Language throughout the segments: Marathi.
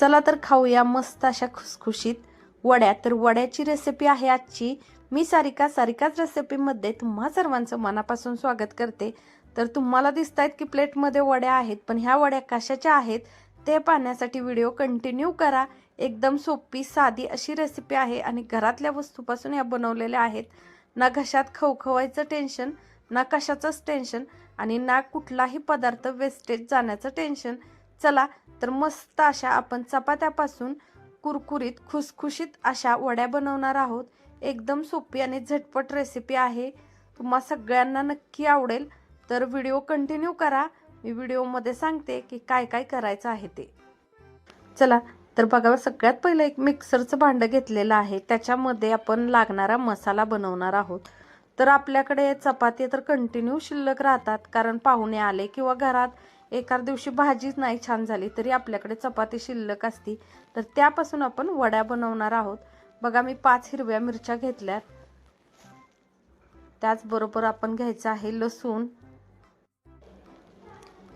चला तर खाऊया मस्त अशा खुसखुशीत वड्या. तर वड्याची रेसिपी आहे आजची. मी सारिका सारिकाच रेसिपीमध्ये तुम्हा सर्वांचं मनापासून स्वागत करते. तर तुम्हाला दिसत आहेत की प्लेटमध्ये वड्या आहेत पण ह्या वड्या कशाच्या आहेत ते पाहण्यासाठी व्हिडिओ कंटिन्यू करा. एकदम सोपी साधी अशी रेसिपी आहे आणि घरातल्या वस्तूपासून या बनवलेल्या आहेत. ना घशात खवखवायचं टेन्शन ना कशाचंच टेन्शन आणि ना कुठलाही पदार्थ वेस्टेज जाण्याचं टेन्शन चला तर मस्त अशा आपण चपात्यापासून कुरकुरीत खुसखुशीत अशा वड्या बनवणार आहोत. एकदम सोपी आणि झटपट रेसिपी आहे. तुम्हा सगळ्यांना नक्की आवडेल. तर व्हिडिओ कंटिन्यू करा. मी व्हिडिओमध्ये सांगते की काय काय करायचं आहे ते. चला तर बघा सगळ्यात पहिलं एक मिक्सरचं भांडं घेतलेलं आहे. त्याच्यामध्ये आपण लागणारा मसाला बनवणार आहोत. तर आपल्याकडे चपाती तर कंटिन्यू शिल्लक राहतात. कारण पाहुणे आले किंवा घरात एका दिवशी भाजीच नाही छान झाली तरी आपल्याकडे चपाती शिल्लक असती तर त्यापासून आपण वड्या बनवणार आहोत. बघा मी पाच हिरव्या मिरच्या घेतल्या. त्याचबरोबर आपण घ्यायचं आहे लसूण.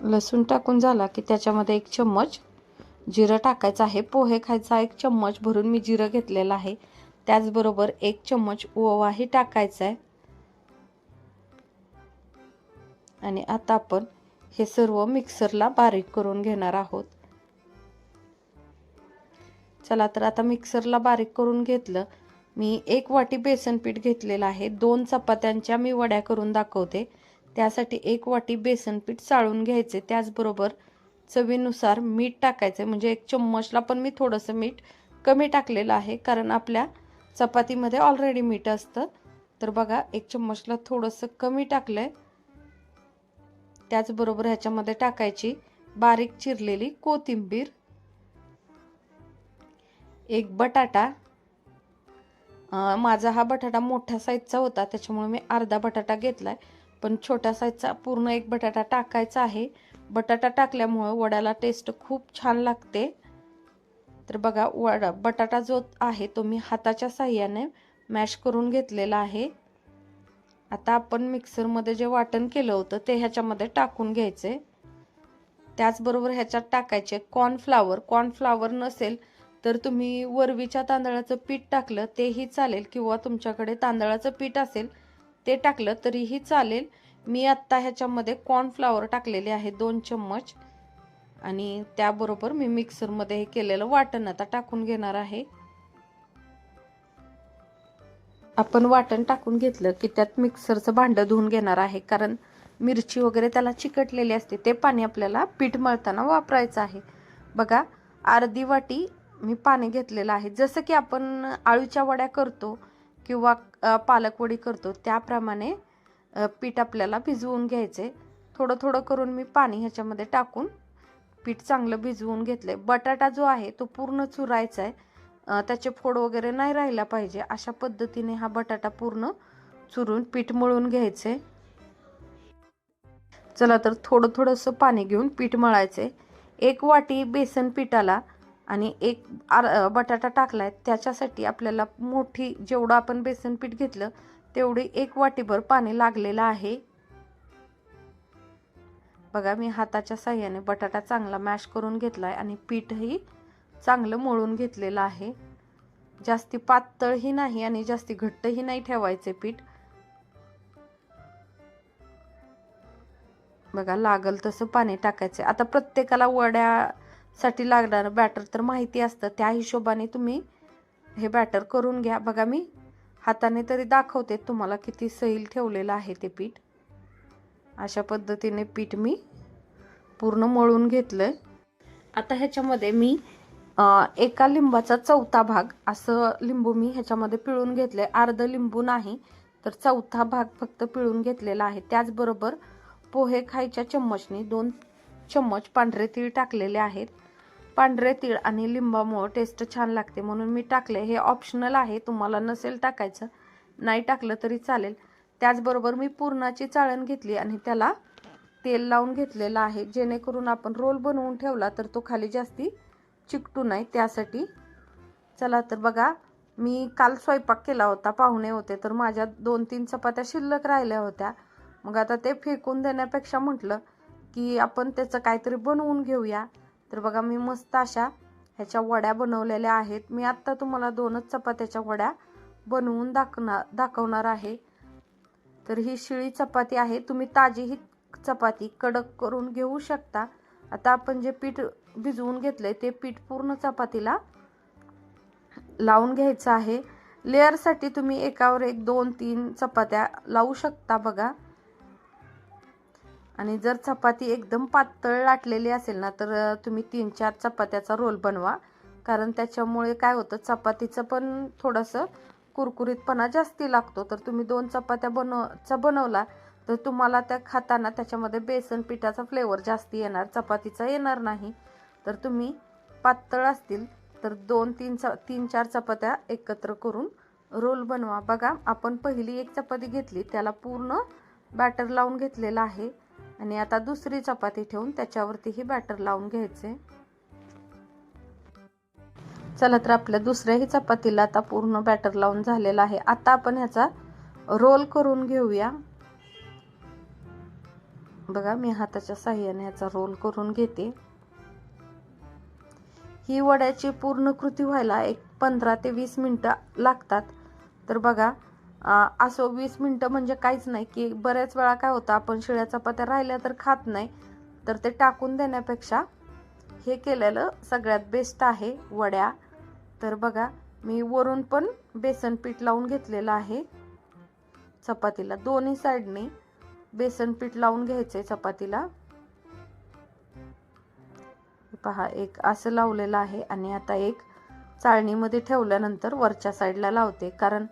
लसूण टाकून झाला की त्याच्यामध्ये एक चम्मच जिरं टाकायचं आहे. पोहे खायचा एक चम्मच भरून मी जिरं घेतलेलं आहे. त्याचबरोबर एक चम्मच ओवाही टाकायचा आहे. आणि आता आपण हे सर्व मिक्सरला बारीक करून घेणार आहोत. चला तर आता मिक्सरला बारीक करून घेतलं. मी एक वाटी बेसन पीठ घेतलेलं आहे. दोन चपात्यांच्या मी वड्या करून दाखवते. त्यासाठी एक वाटी बेसन पीठ चाळून घ्यायचे. त्याचबरोबर चवीनुसार मीठ टाकायचं. म्हणजे एक चम्मचला पण मी थोडंसं मीठ कमी टाकलेलं आहे. कारण आपल्या चपातीमध्ये ऑलरेडी मीठ असतं. तर बघा एक चम्मचला थोडंसं कमी टाकलं आहे त्याचबरोबर ह्याच्यामध्ये टाकायची बारीक चिरलेली कोथिंबीर एक बटाटा. माझा हा बटाटा मोठ्या साईजचा होता त्याच्यामुळे मी अर्धा बटाटा घेतलाय. पण छोट्या साईजचा पूर्ण एक बटाटा टाकायचा आहे. बटाटा टाकल्यामुळं वड्याला टेस्ट खूप छान लागते. तर बघा वडा बटाटा जो आहे तो मी हाताच्या साह्याने मॅश करून घेतलेला आहे. आता आपण मिक्सरमध्ये जे वाटण केलं होतं ते ह्याच्यामध्ये टाकून घ्यायचे. त्याचबरोबर ह्याच्यात टाकायचे कॉर्नफ्लावर कॉर्नफ्लावर नसेल तर तुम्ही वरवीच्या तांदळाचं पीठ टाकलं तेही चालेल. किंवा तुमच्याकडे तांदळाचं पीठ असेल ते टाकलं तरीही चालेल. मी आत्ता ह्याच्यामध्ये कॉर्नफ्लावर टाकलेले आहे दोन चम्मच. आणि त्याबरोबर मी मिक्सरमध्ये हे केलेलं वाटण आता टाकून घेणार आहे. आपण वाटण टाकून घेतलं की त्यात मिक्सरचं भांडं धुवून घेणार आहे. कारण मिरची वगैरे त्याला चिकटलेली असते. ते पाणी आपल्याला पीठ मळताना वापरायचं आहे. बघा अर्धी वाटी मी पाणी घेतलेलं आहे. जसं की आपण आळूच्या वड्या करतो किंवा पालकवडी करतो त्याप्रमाणे पीठ आपल्याला भिजवून घ्यायचे थोडं थोडं करून मी पाणी ह्याच्यामध्ये टाकून पीठ चांगलं भिजवून घेतलं आहे बटाटा जो आहे तो पूर्ण चुरायचा आहे त्याचे फोड वगैरे नाही राहिला पाहिजे. अशा पद्धतीने हा बटाटा पूर्ण चुरून पीठ मळून घ्यायचे. चला तर थोडं थोडंसं पाणी घेऊन पीठ मळायचे. एक वाटी बेसन पिठाला आणि एक आर बटाटा टाकला आहे त्याच्यासाठी आपल्याला मोठी जेवढं आपण बेसन पीठ घेतलं तेवढी एक वाटीभर पाणी लागलेलं आहे. बघा मी हाताच्या साह्याने बटाटा चांगला मॅश करून घेतला आहे आणि पीठही चांगलं मळून घेतलेलं आहे. जास्ती पातळही नाही आणि जास्ती घट्टही नाही ठेवायचे पीठ. बघा लागल तसं पाणी टाकायचं. आता प्रत्येकाला वड्यासाठी लागणारं बॅटर तर माहिती असतं. त्या हिशोबाने तुम्ही हे बॅटर करून घ्या. बघा मी हाताने तरी दाखवते तुम्हाला किती सैल ठेवलेलं आहे ते पीठ. अशा पद्धतीने पीठ मी पूर्ण मळून घेतलं आता ह्याच्यामध्ये मी एका लिंबाचा चौथा भाग. असं लिंबू मी ह्याच्यामध्ये पिळून घेतलं आहे अर्ध लिंबू नाही तर चौथा भाग फक्त पिळून घेतलेला आहे. त्याचबरोबर पोहे खायच्या चम्मचनी दोन चम्मच पांढरे तीळ टाकलेले आहेत. पांढरे तीळ आणि लिंबामुळं टेस्ट छान लागते. म्हणून मी टाकले हे ऑप्शनल आहे. तुम्हाला नसेल टाकायचं नाही टाकलं तरी चालेल. त्याचबरोबर मी पुरणाची चाळण घेतली आणि त्याला तेल लावून घेतलेलं आहे. जेणेकरून आपण रोल बनवून ठेवला तर तो खाली जास्ती चिकटू नाही त्यासाठी. चला तर बघा मी काल स्वयंपाक केला होता पाहुणे होते तर माझ्या दोन तीन चपात्या शिल्लक राहिल्या होत्या. मग आता ते फेकून देण्यापेक्षा म्हटलं की आपण त्याचं काहीतरी बनवून घेऊया. तर बघा मी मस्त अशा ह्याच्या वड्या बनवलेल्या आहेत. मी आत्ता तुम्हाला दोनच चपात्याच्या वड्या बनवून दाखणार दाखवणार आहे. तर ही शिळी चपाती आहे. तुम्ही ताजी ही चपाती कडक करून घेऊ शकता. आता आपण जे पीठ भिजवून घेतलंय. ते पीठ पूर्ण चपातीला लावून घ्यायचं आहे. लेअरसाठी तुम्ही एकावर एक दोन तीन चपात्या लावू शकता बघा. आणि जर चपाती एकदम पातळ लाटलेली असेल ना तर तुम्ही तीन चार चपात्याचा रोल बनवा. कारण त्याच्यामुळे काय होतं चपातीचं पण थोडंसं कुरकुरीतपणा जास्ती लागतो. तर तुम्ही दोन चपात्या बनवचा बनवला तर तुम्हाला त्या खाताना त्याच्यामध्ये बेसन पिठाचा फ्लेवर जास्ती येणार चपातीचा येणार नाही. तर तुम्ही पातळ असतील तर दोन तीन च तीन चार चपात्या एकत्र करून रोल बनवा. बघा आपण पहिली एक चपाती घेतली त्याला पूर्ण बॅटर लावून घेतलेलं आहे. आणि आता दुसरी चपाती ठेवून त्याच्यावरतीही बॅटर लावून घ्यायचे. चला तर आपल्या दुसऱ्याही चपातीला आता पूर्ण बॅटर लावून झालेला आहे. आता आपण ह्याचा रोल करून घेऊया. बघा मी हाताच्या साह्याने ह्याचा रोल करून घेते. ही वड्याची पूर्ण कृती व्हायला एक पंधरा ते वीस मिनटं लागतात. तर बघा असं वीस मिनटं म्हणजे काहीच नाही की बऱ्याच वेळा काय होतं आपण शिळ्या चपात्या राहिल्या तर खात नाही. तर ते टाकून देण्यापेक्षा हे केलेलं सगळ्यात बेस्ट आहे वड्या. तर बघा मी वरून पण बेसन पीठ लावून घेतलेलं आहे चपातीला. दोन्ही साईडने बेसन पीठ लावून आहे चपातीला. पहा एक असं लावलेलं आहे आणि आता एक चाळणीमध्ये ठेवल्यानंतर वरच्या साईडला लावते. कारण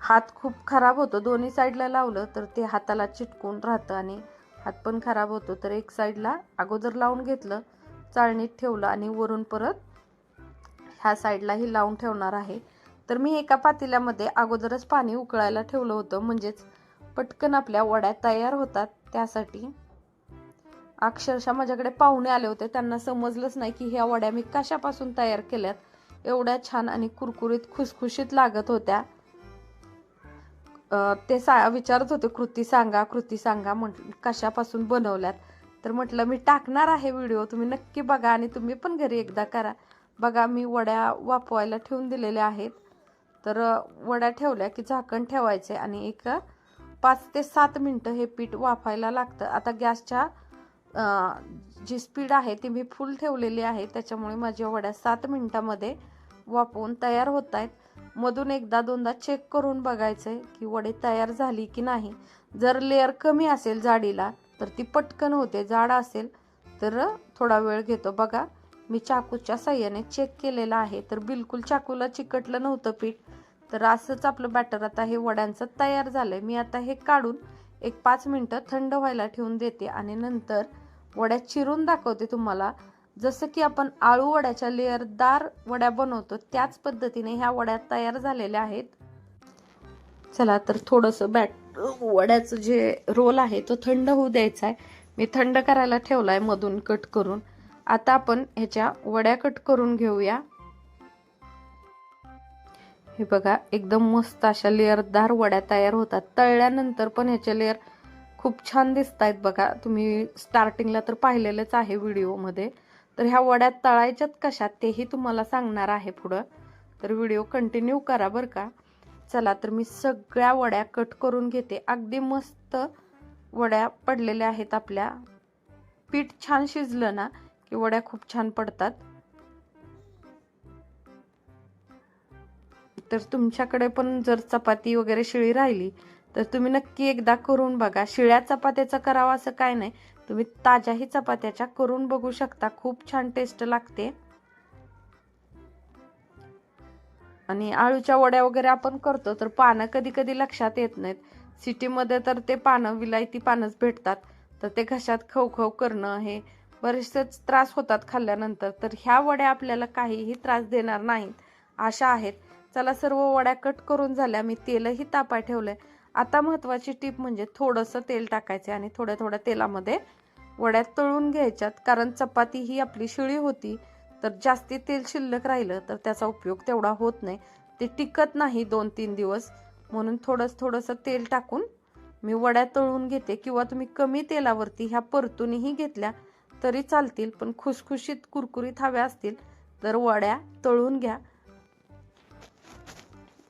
हात खूप खराब होतो. दोन्ही साईडला लावलं तर ते हाताला चिटकून राहतं आणि हात पण खराब होतो. तर एक साईडला अगोदर लावून घेतलं चाळणीत ठेवलं आणि वरून परत ह्या साईडलाही लावून ठेवणार आहे. तर मी एका पातेल्यामध्ये अगोदरच पाणी उकळायला ठेवलं होतं. म्हणजेच पटकन आपल्या वड्या तयार होतात. त्यासाठी अक्षरशः माझ्याकडे पाहुणे आले होते. त्यांना समजलंच नाही की ह्या वड्या मी कशापासून तयार केल्यात. एवढ्या छान आणि कुरकुरीत खुसखुशीत लागत होत्या. ते सा विचारत होते कृती सांगा कृती सांगा म्हट कशापासून बनवल्यात? तर म्हटलं मी टाकणार आहे व्हिडिओ तुम्ही नक्की बघा आणि तुम्ही पण घरी एकदा करा. बघा मी वड्या वापवायला ठेवून दिलेल्या आहेत. तर वड्या ठेवल्या की झाकण ठेवायचे आणि एक पाच ते सात मिनटं हे पीठ वाफायला लागतं. आता गॅसच्या जी स्पीड आहे ती मी फुल ठेवलेली आहे. त्याच्यामुळे माझ्या वड्या सात मिनटामध्ये वापरून तयार होत आहेत. मधून एकदा दोनदा चेक करून बघायचं आहे की वडे तयार झाली की नाही. जर लेअर कमी असेल जाडीला तर ती पटकन होते. जाड असेल तर थोडा वेळ घेतो. बघा मी चाकूच्या साह्याने चेक केलेला आहे. तर बिलकुल चाकूला चिकटलं नव्हतं पीठ. तर असंच आपलं बॅटर आता हे वड्यांचं तयार झालं आहे मी आता हे काढून एक पाच मिनटं थंड व्हायला ठेवून देते आणि नंतर वड्या चिरून दाखवते तुम्हाला. जसं की आपण आळू वड्याच्या लेअरदार वड्या बनवतो त्याच पद्धतीने ह्या वड्या तयार झालेल्या आहेत. चला तर थोडंसं बॅट वड्याचं जे रोल आहे तो थंड होऊ द्यायचा आहे. मी थंड करायला ठेवला आहे मधून कट करून. आता आपण ह्याच्या वड्या कट करून घेऊया. हे बघा एकदम मस्त अशा लेअरदार वड्या तयार होतात. तळल्यानंतर पण ह्याच्या लेअर खूप छान दिसत आहेत बघा. तुम्ही स्टार्टिंगला तर पाहिलेलंच आहे व्हिडिओमध्ये तर ह्या वड्या तळायच्यात कशा तेही तुम्हाला सांगणार आहे पुढं. तर व्हिडिओ कंटिन्यू करा बरं का. चला तर मी सगळ्या वड्या कट करून घेते. अगदी मस्त वड्या पडलेल्या आहेत आपल्या. पीठ छान शिजलं ना की वड्या खूप छान पडतात. तर तुमच्याकडे पण जर चपाती वगैरे शिळी राहिली तर तुम्ही नक्की एकदा करून बघा. शिळ्या चपात्याचं करावं असं काय नाही. तुम्ही ताज्याही चपात्याच्या करून बघू शकता. खूप छान टेस्ट लागते. आणि आळूच्या वड्या वगैरे आपण करतो तर पानं कधी कधी लक्षात येत नाहीत. सिटीमध्ये तर ते पानं विलायती पानंच भेटतात. तर ते घशात खवखव करणं हे बरेचसेच त्रास होतात खाल्ल्यानंतर. तर ह्या वड्या आपल्याला काहीही त्रास देणार नाहीत. अशा आहेत. चला सर्व वड्या कट करून झाल्या. मी तेलही तापाय ठेवलंय. आता महत्त्वाची टीप म्हणजे थोडंसं तेल टाकायचे आणि थोड्या थोड्या तेलामध्ये वड्या तळून घ्यायच्यात. कारण चपाती ही आपली शिळी होती. तर जास्ती तेल शिल्लक राहिलं तर त्याचा उपयोग तेवढा होत नाही. ते टिकत नाही दोन तीन दिवस. म्हणून थोडंसं थोडंसं तेल टाकून मी वड्या तळून घेते. किंवा तुम्ही कमी तेलावरती ह्या परतूनही घेतल्या तरी चालतील. पण खुसखुशीत कुरकुरीत हव्या असतील तर वड्या तळून घ्या.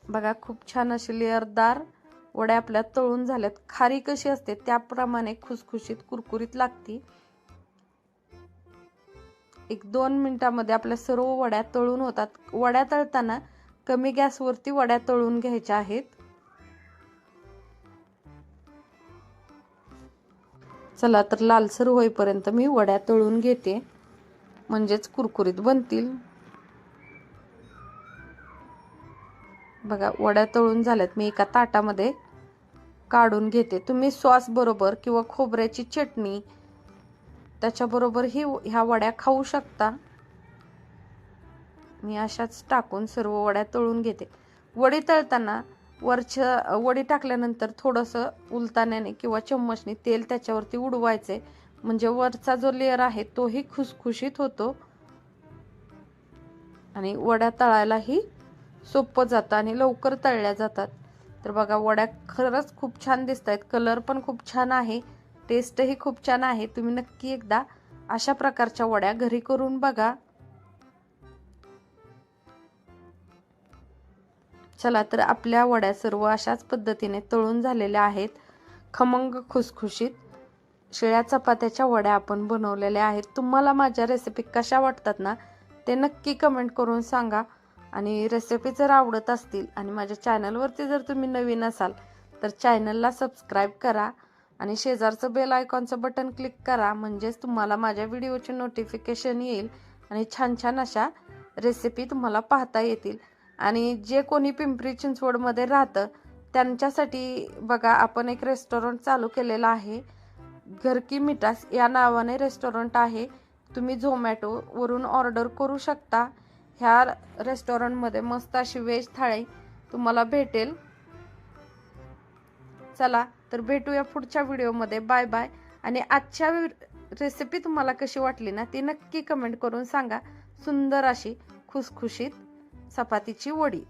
बघा खूप छान अशी लेअरदार वड्या आपल्या तळून झाल्यात. खारी कशी असते त्याप्रमाणे खुसखुशीत कुरकुरीत लागती. एक दोन मिनिटामध्ये आपल्या सर्व वड्या तळून होतात. वड्या तळताना कमी गॅसवरती वड्या तळून घ्यायच्या आहेत. चला तर लालसर होईपर्यंत मी वड्या तळून घेते. म्हणजेच कुरकुरीत बनतील. बघा वड्या तळून झाल्यात. मी एका ताटामध्ये काढून घेते. तुम्ही सॉस बरोबर किंवा खोबऱ्याची चटणी त्याच्याबरोबर ही ह्या वड्या खाऊ शकता. मी अशाच टाकून सर्व वड्या तळून घेते. वडी तळताना वरच्या वडी टाकल्यानंतर थोडंसं उलताण्याने किंवा चम्मचने तेल त्याच्यावरती उडवायचे. म्हणजे वरचा जो लेअर आहे तोही खुसखुशीत होतो. आणि वड्या तळायलाही सोपं जातं आणि लवकर तळल्या जातात. तर बघा वड्या खरंच खूप छान दिसत आहेत कलर पण खूप छान आहे. टेस्टही खूप छान आहे. तुम्ही नक्की एकदा अशा प्रकारच्या वड्या घरी करून बघा. चला तर आपल्या वड्या सर्व अशाच पद्धतीने तळून झालेल्या आहेत. खमंग खुसखुशीत. शिळ्या चपात्याच्या वड्या आपण बनवलेल्या आहेत. तुम्हाला माझ्या रेसिपी कशा वाटतात ना ते नक्की कमेंट करून सांगा. आणि रेसिपी जर आवडत असतील आणि माझ्या चॅनलवरती जर तुम्ही नवीन असाल तर चॅनलला सबस्क्राईब करा आणि शेजारचं बेल आयकॉनचं बटन क्लिक करा. म्हणजेच तुम्हाला माझ्या व्हिडिओचे नोटिफिकेशन येईल आणि छान छान अशा रेसिपी तुम्हाला पाहता येतील. आणि जे कोणी पिंपरी चिंचवडमध्ये राहतं त्यांच्यासाठी बघा आपण एक रेस्टॉरंट चालू केलेलं आहे. घर की मिठास या नावाने रेस्टॉरंट आहे. तुम्ही झोमॅटोवरून ऑर्डर करू शकता. ह्या रेस्टॉरंटमध्ये मस्त अशी व्हेज थाळी तुम्हाला भेटेल. चला तर भेटूया पुढच्या व्हिडिओमध्ये बाय बाय आणि आजच्या रेसिपी तुम्हाला कशी वाटली ना ती नक्की कमेंट करून सांगा. सुंदर अशी खुसखुशीत चपातीची वडी.